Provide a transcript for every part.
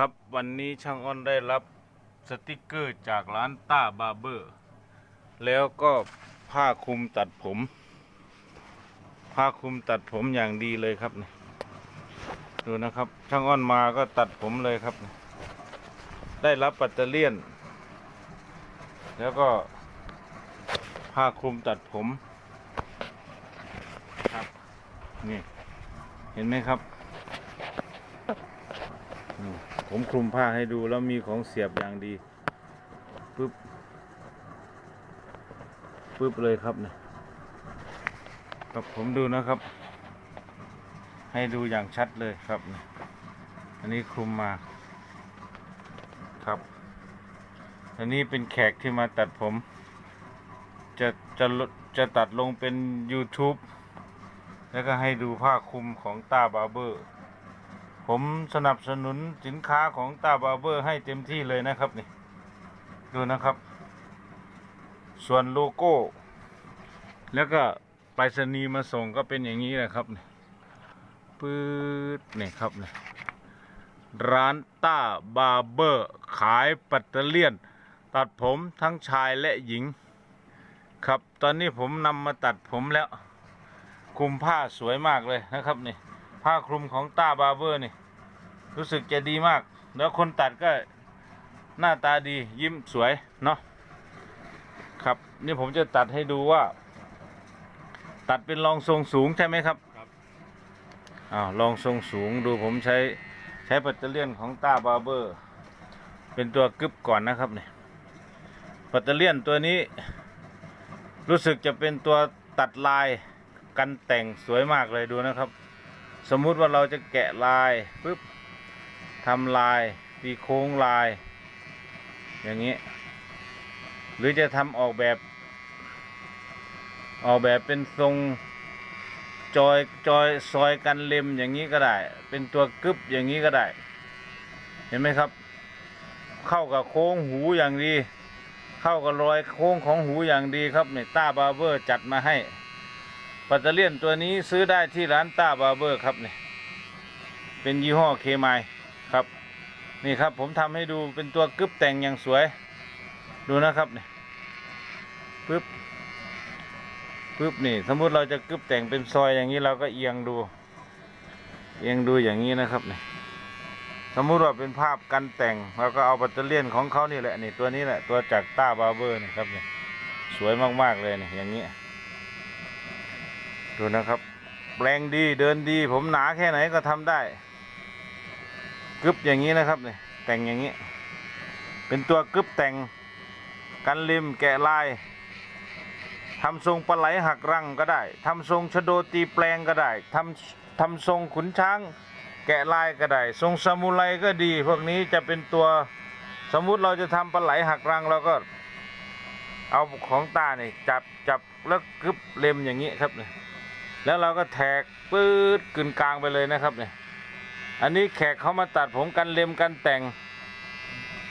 ครับวันนี้ช่างอ้อนได้รับสติกเกอร์จากร้านต้าบาร์เบอร์ แล้วก็ผ้าคลุมตัดผม ผ้าคลุมตัดผมอย่างดีเลยครับนี่ดูนะครับ ช่างอ้อนมาก็ตัดผมเลยครับ ได้รับปัตเตอเลียน แล้วก็ผ้าคลุมตัดผมครับนี่เห็นไหมครับอืม ผมคลุมผ้าให้ดูแล้วมีของเสียบอย่างดีปึ๊บปึ๊บเลยครับเนี่ยครับผมดูนะครับ ให้ดูอย่างชัดเลยครับนี่ยอันนี้คลุมมาครับ อันนี้เป็นแขกที่มาตัดผม จะจะจะตัดลงเป็น YouTube แล้วก็ให้ดูผ้าคลุมของตาบาร์เบอร์ ผมสนับสนุนสินค้าของตาบาร์เบอร์ให้เต็มที่เลยนะครับนี่ดูนะครับ ส่วนโลโก้ แล้วก็ไปรษณีย์มาส่งก็เป็นอย่างนี้แหละครับนี่ปื๊ดนี่ครับนี่ร้านต้าบาร์เบอร์ ขายปัตเตอร์เลียน ตัดผมทั้งชายและหญิง ครับ ตอนนี้ผมนำมาตัดผมแล้ว คุมผ้าสวยมากเลยนะครับนี่ ผ้าคลุมของต้าบาร์เบอร์นี่ รู้สึกจะดีมาก แล้วคนตัดก็หน้าตาดียิ้มสวย เนาะครับนี่ผมจะตัดให้ดูว่า ตัดเป็นรองทรงสูงใช่ไหมครับครับอ้าวรองทรงสูงดูผมใช้ใช้ปัตเตอร์เลียนของต้าบาร์เบอร์ เป็นตัวกึบก่อนนะครับเนี่ยปัตเตอร์เลียนตัวนี้ รู้สึกจะเป็นตัวตัดลายกันแต่งสวยมากเลยดูนะครับ สมมุติว่าเราจะแกะลายปุ๊บทำลายตีโค้งลาย อย่างนี้ หรือจะทำออกแบบ ออกแบบเป็นทรงจอยจอยซอยกันเล็มอย่างนี้ก็ได้ เป็นตัวกึบอย่างนี้ก็ได้ เห็นไหมครับ เข้ากับโค้งหูอย่างดี เข้ากับรอยโค้งของหูอย่างดีครับเนี่ยต้าบาร์เบอร์จัดมาให้ ปัตเตอร์เลียนตัวนี้ซื้อได้ที่ร้านต้าบาร์เบอร์ครับเนี่ยเป็นยี่ห้อเคมายครับ นี่ครับผมทำให้ดูเป็นตัวกึบแต่งอย่างสวย ดูนะครับเนี่ยปึ๊บปึ๊บนี่สมมุติเราจะกึบแต่งเป็นซอยอย่างนี้เราก็เอียงดู เอียงดูอย่างนี้นะครับเนี่ยสมมุติว่าเป็นภาพกันแต่งเราก็เอาปัตเตอร์เลียนของเขานี่แหละนี่ตัวนี้แหละตัวจากต้าบาร์เบอร์นี่ครับเนี่ยสวยมากๆเลยเนี่ยอย่างนี้ ดูนะครับแปลงดีเดินดี ผมหนาแค่ไหนก็ทำได้กึบอย่างนี้นะครับเนี่ยแต่งอย่างนี้ เป็นตัวกึบแต่งกันริมแกะลายทำทรงปลาไหลหักรังก็ได้ทำทรงชโดตีแปลงก็ได้ทำทำทรงขุนช้างแกะลายก็ได้ ทรงซามูไรก็ดี พวกนี้จะเป็นตัวสมมุติเราจะทำปลาไหลหักรังเราก็ เอาของตาเนี่ยจับจับแล้วกึบเล็มอย่างนี้ครับเนี่ย แล้วเราก็แทกปื๊ดกึนกลางไปเลยนะครับเนี่ยอันนี้แขกเขามาตัดผมกันเล็มกันแต่ง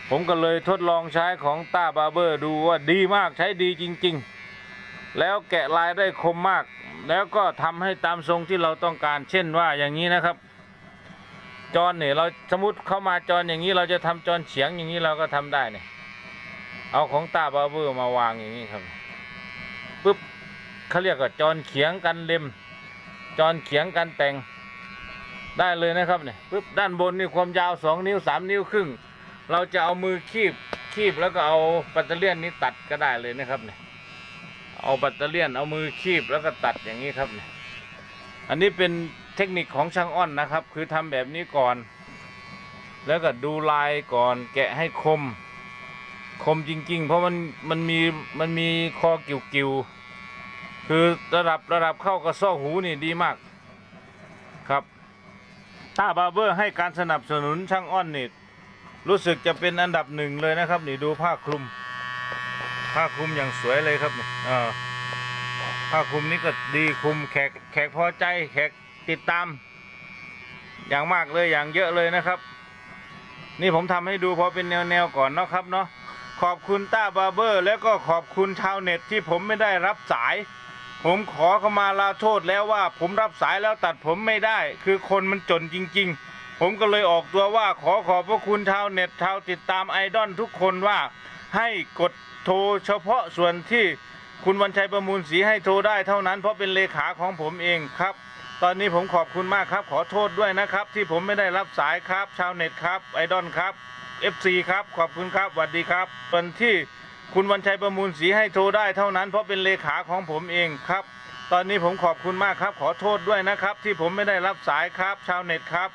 ผมก็เลยทดลองใช้ของต้าบาร์เบอร์ดูว่าดีมากใช้ดีจริง ๆ แล้วแกะลายได้คมมาก แล้วก็ทำให้ตามทรงที่เราต้องการ เช่นว่าอย่างนี้นะครับ จอนเนี่ยเราสมมติเข้ามาจอนอย่างนี้เราจะทำจอนเฉียงอย่างนี้เราก็ทำได้เนี่ยเอาของต้าบาร์เบอร์มาวางอย่างนี้ครับปุ๊บเขาเรียกว่าจอนเขียงกันเล็ม จอนเขียงกันแต่งได้เลยนะครับเนี่ยปึ๊บด้านบนนี่ความยาวสองนิ้วสามนิ้วครึ่ง เราจะเอามือคีบคีบแล้วก็เอาปัตเตอร์เลียนนี้ตัดก็ได้เลยนะครับเนี่ยเอาปัตเตอร์เลียนเอามือคีบแล้วก็ตัดอย่างนี้ครับเนี่ยอันนี้เป็นเทคนิคของช่างอ้อนนะครับ คือทำแบบนี้ก่อน แล้วก็ดูลายก่อนแกะให้คม คมจริง ๆ เพราะมันมันมีมันมีคอกิ่วๆ คือระดับระดับเข้ากับซอหูนี่ดีมากครับต้าบาร์เบอร์ให้การสนับสนุนช่างอ้อนนี่รู้สึกจะเป็นอันดับหนึ่งเลยนะครับ นี่ดูผ้าคลุม ผ้าคลุมอย่างสวยเลยครับอ่าผ้าคลุมนี้ก็ดีคลุมแขกแขกพอใจแขกติดตาม อย่างมากเลยอย่างเยอะเลยนะครับ นี่ผมทำให้ดูพอเป็นแนวๆก่อนเนาะครับเนาะขอบคุณต้าบาร์เบอร์ แล้วก็ขอบคุณชาวเน็ตที่ผมไม่ได้รับสาย ผมขอเข้ามาลาโทษแล้วว่า ผมรับสายแล้วตัดผมไม่ได้ คือคนมันจนจริง ๆ ผมก็เลยออกตัวว่าขอขอบพระคุณชาวเน็ตชาวติดตามไอดอลทุกคนว่า ให้กดโทรเฉพาะส่วนที่คุณวันชัยประมูลศรีให้โทรได้เท่านั้น เพราะเป็นเลขาของผมเองครับ ตอนนี้ผมขอบคุณมากครับ ขอโทษด้วยนะครับ ที่ผมไม่ได้รับสายครับ ชาวเน็ตครับไอดอลครับ FC ครับขอบคุณครับสวัสดีครับส่วนที่ คุณวันชัยประมูลสีให้โทรได้เท่านั้น เพราะเป็นเลขาของผมเองครับ ตอนนี้ผมขอบคุณมากครับ ขอโทษด้วยนะครับ ที่ผมไม่ได้รับสายครับ ชาวเน็ตครับ